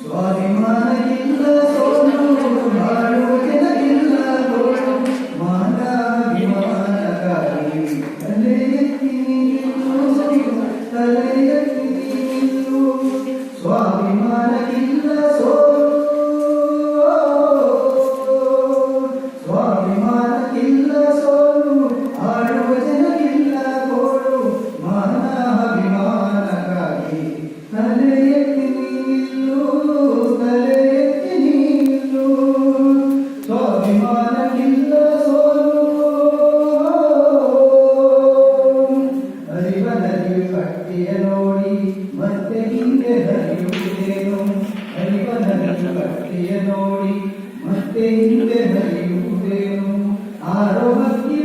ಸ್ವಾಭಿಮಾನಕ್ಕಿಲ್ಲ ಸೋನು ಬಾಳುವ ಭಕ್ತಿಯ ನೋಡಿ ಮತ್ತೆ ಹಿಂದೆ ಹರಿಯುವುದೇನು ಆರೋ ಭಕ್ತಿ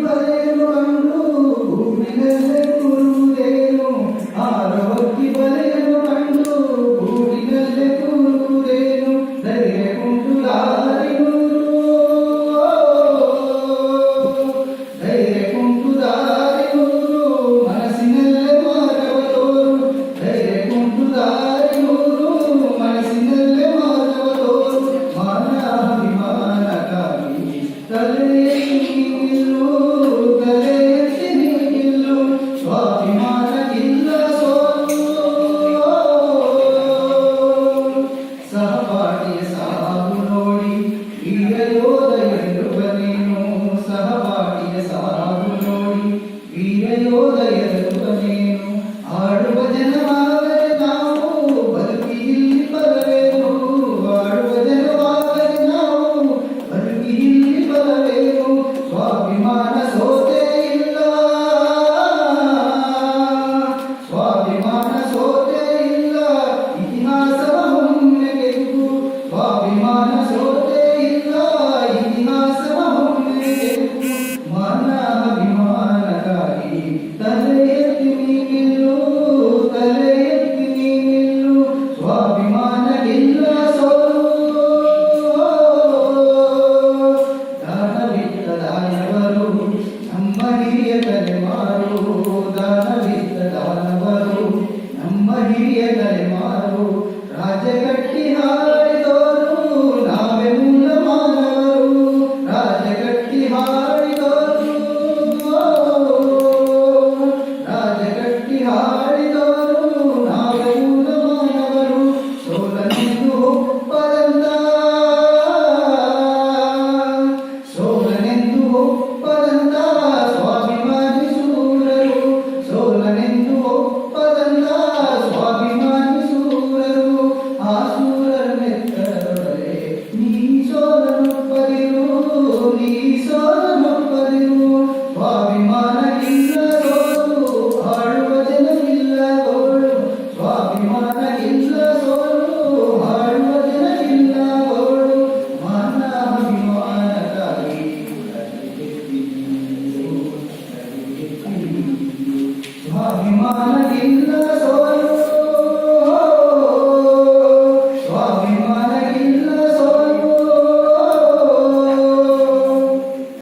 Hallelujah. ದಾನವರು ನಮ್ಮ ಹಿರಿಯ ತಲೆಮಾರು ದಾನವಿದ್ದ ದಾನವರು ನಮ್ಮ ಹಿರಿಯ ತಲೆಮಾರು